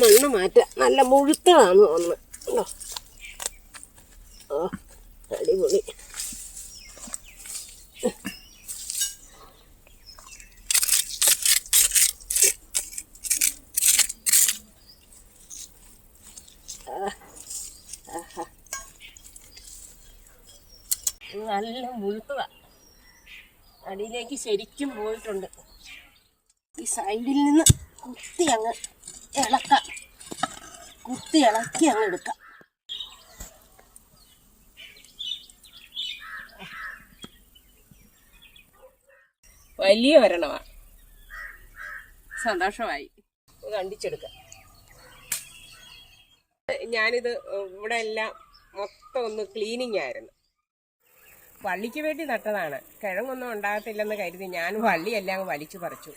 മണ്ണ് മാറ്റാം നല്ല മുഴുത്തതാന്ന് ഒന്ന്. ഓ അടിപൊളി. നല്ല മുഴുത്തതാ. അടിയിലേക്ക് ശരിക്കും പോയിട്ടുണ്ട്. ഈ സൈഡിൽ നിന്ന് കുത്തി അങ്ങ് ഇളക്കാം. കുത്തി ഇളക്കി അങ്ങ് എടുക്കാം. വലിയ ഒരെണ്ണമാണ് സന്തോഷമായി. കണ്ടിച്ചെടുക്കാം ഞാനിത് ഇവിടെ എല്ലാം മൊത്തം ഒന്ന് ക്ലീനിങ് ആയിരുന്നു. വള്ളിക്ക് വേണ്ടി നട്ടതാണ്. കിഴങ്ങൊന്നും ഉണ്ടാകത്തില്ലെന്ന് കരുതി ഞാൻ വള്ളിയെല്ലാം വലിച്ചു പറിച്ചു.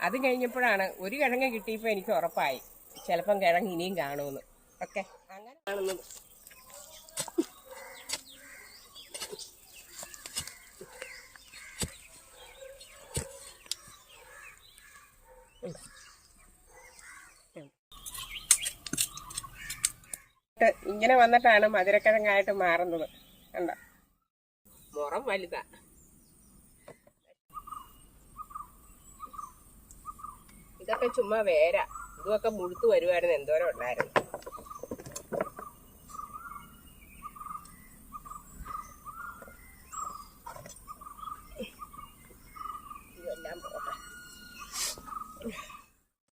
അത് കഴിഞ്ഞപ്പോഴാണ് ഒരു കിഴങ്ങ് കിട്ടിയപ്പോൾ എനിക്ക് ഉറപ്പായി. ചിലപ്പം കിഴങ്ങ് ഇനിയും കാണുമെന്ന്. ഓക്കെ. അങ്ങനെ കാണുന്നത്. ഇങ്ങനെ വന്നിട്ടാണ് മധുരക്കിഴങ്ങായിട്ട് മാറുന്നത്. കണ്ടോ? മുറം വലുതാ. ഇതൊക്കെ ചുമ്മാ വേര. ഇതൊക്കെ മുഴുത്ത് വരുവായിരുന്നു എന്തോരം ഉണ്ടായിരുന്നു.